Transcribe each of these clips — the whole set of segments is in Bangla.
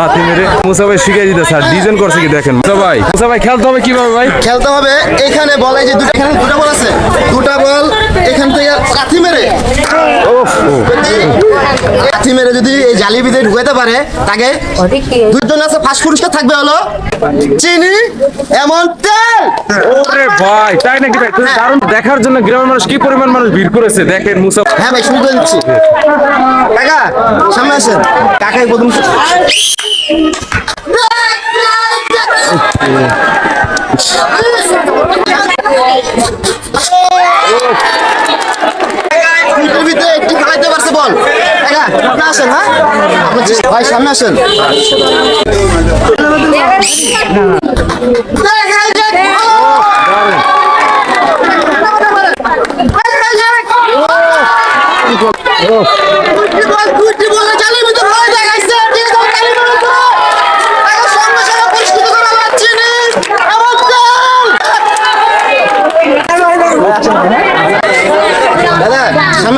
লাথি মেরে মুসা ভাই শিখিয়ে দিতে স্যার ডিজাইন করছে কি দেখেন। মুসা ভাই মুসা ভাই খেলতে হবে কীভাবে ভাই? খেলতে হবে এখানে বল এই যে দুটো এখানে দুটো বল আছে। দুটা বল এখান থেকে লাথি মেরে। লাথি মেরে যদি এই জালি ভিতরে ঢুকাইতে পারে তাকে দুজন আছে ফার্স্ট পুরস্কার থাকবে হলো। চিনি এমন তেল। ওরে ভাই তাই নাকি ভাই? তুমি দারুণ দেখার জন্য গ্রামের মানুষ কি পরিমাণ মানুষ ভিড় করেছে? দেখেন মুসা হ্যাঁ ভাই করে দিচ্ছি। কাকা সামনে আসেন। কাকাই প্রথম হ্যাঁ ভাই সামনে আসেন দুইটি বলে জালির ভিতরে ভয় দেখাইছে ঠিক আছে জালির ভিতরে তাকে সঙ্গে সঙ্গে পরিষ্কৃত করা যাচ্ছে না এমন তেল! দাদা সামনে আসেন দাদা দুইটি বলের ভিতরে একটি বল জালির ভিতরে ঢুকাইতে পারছে দাদা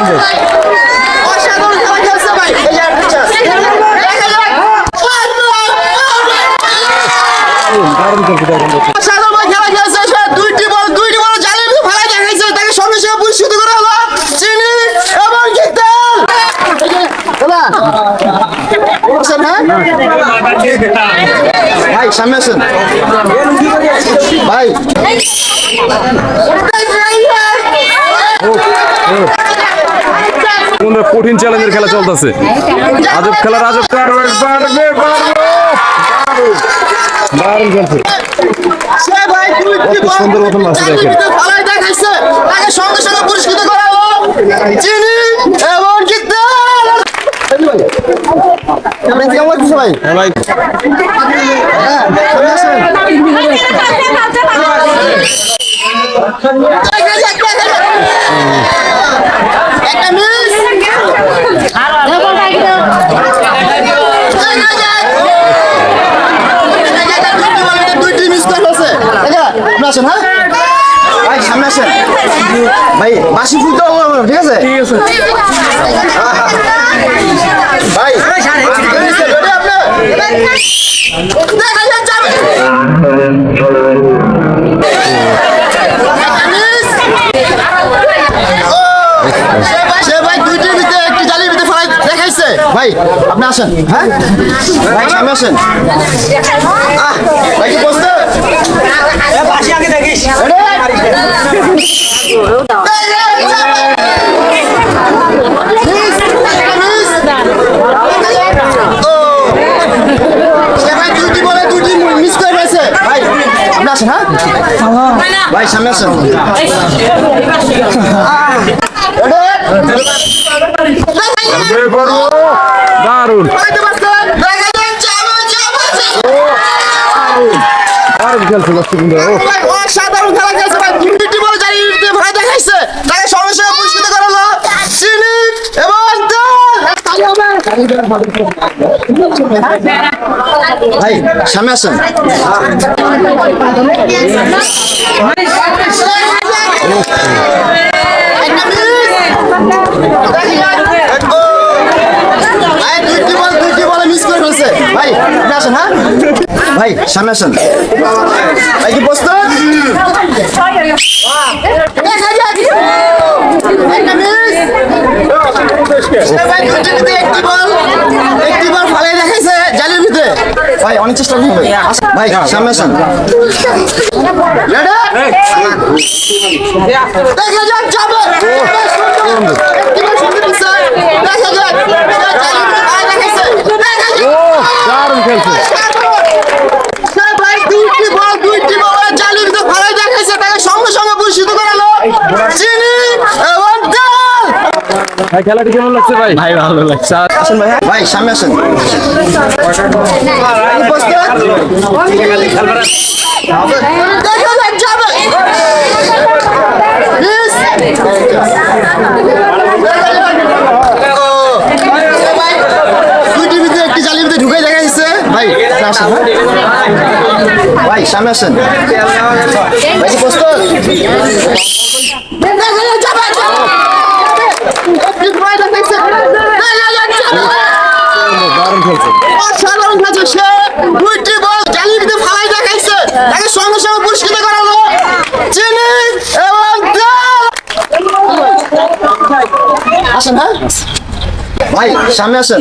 এই যে, দাদা আসেন হ্যাঁ? ভাই সামনে আসেন। ভাই কোন কঠিন চ্যালেঞ্জের খেলা চলতেছে। আজব খেলার আজব কত সুন্দর মতন আছে দেখেন। সঙ্গে সঙ্গে পুরস্কৃত করা চিনি এবং কি তেল কেমন কেমন লাগছে ভাই ভাই হ্যাঁ সামনে আসেন একটা মিস দুইটি মিস করে ফেলছে দেখা আপনি আসেন হ্যাঁ? ভাই সামনে আসেন। ভাই বাসি ফুলতে হবে না, ঠিক আছে? ঠিক আছে। ভাই ভাই- আপনি আসেন হ্যাঁ? ভাই সামনে আসেন। ভাই কি বসতে আপনি আসেন হ্যাঁ ভাই সামনে আসেন। দারুণ। দারুণ। খেলছে লক্ষ্মী ও অসাধারণ খেলা খেলছে ভাই। ভাই সামনে আসেন। ভাই, আসেন হ্যাঁ? ভাই সামনে আসেন। ভাই কি বসতো একটা মিস সে ভাই দুইটির ভিতরে একটি বল একটি বল ফালাই দেখাইছে জালির ভিতরে ভাই অনেক চেষ্টা করতে হবে ভাই সামনে Ready? দেখা যাক যাবে। দেখা যাক দেখা যাক ও দারুণ খেলছে সে ভাই দুইটি বল দুইটি বল জালির ভিতরে ফালাই দেখাইছে তাকে সঙ্গে সঙ্গে পুরস্কৃত করালো চিনি এবং তেল ভাই খেলাটি কেমন লাগছে ভাই? ভাই ভালো লাগছে। আসেন ভাই হ্যাঁ? ভাই সামনে আসেন। একটি জালির ভিতরে ঢুকে দেখা যাচ্ছে ভাই হ্যাঁ? ভাই সামনে আসেন। ভাই প্রস্তুত খেলছে অসাধারণ খেলছে সে। দুইটি বল জালির ভিতরে ফালাই দেখাইছে। তাকে সঙ্গে সঙ্গে পুরস্কৃত করা চিনি এবং আসেন হ্যাঁ? ভাই সামনে আসেন।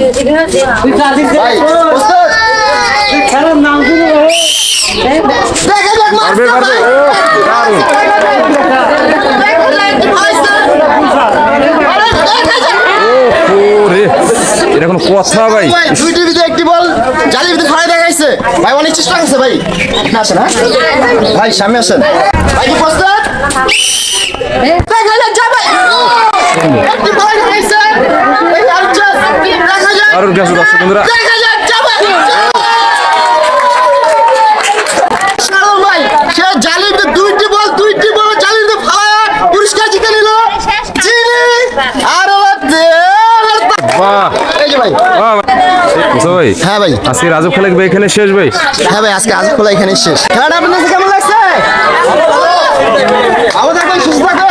ভাই পারবে পারবে। দারুণ। এটা কোনো কথা ভাই। দুই টিভিতে একটি বল জালির ভিতরে ফালাই দেখাইছে। ভাই অনেক চেষ্টা করছে ভাই। আপনি আসেন হ্যাঁ? ভাই সামনে আসেন। ভাই কি প্রস্তুত দেখা দর্শক যাবে একটি ফালাই দেখাইছে এই আরেকটা দেখা যাক দারুণ খেলছে দর্শক বন্ধুরা দেখা যাক যাবে শালম ভাই সে জালির ভিতরে দুইটি বল দুইটি বল জালির ভিতরে ফালায় পুরস্কার জিতে নিল চিনি আর হলো তেল আর তা- বাহ এই যে ভাই। ভাই হ্যাঁ ভাই। আজকে রাজু খেলা এখানে শেষ ভাই? হ্যাঁ ভাই আজকে আজ খোলা এখানে শেষ। খেলাটা আপনার কেমন লাগছে। ভালো থাকুন সুস্থ থাকুন।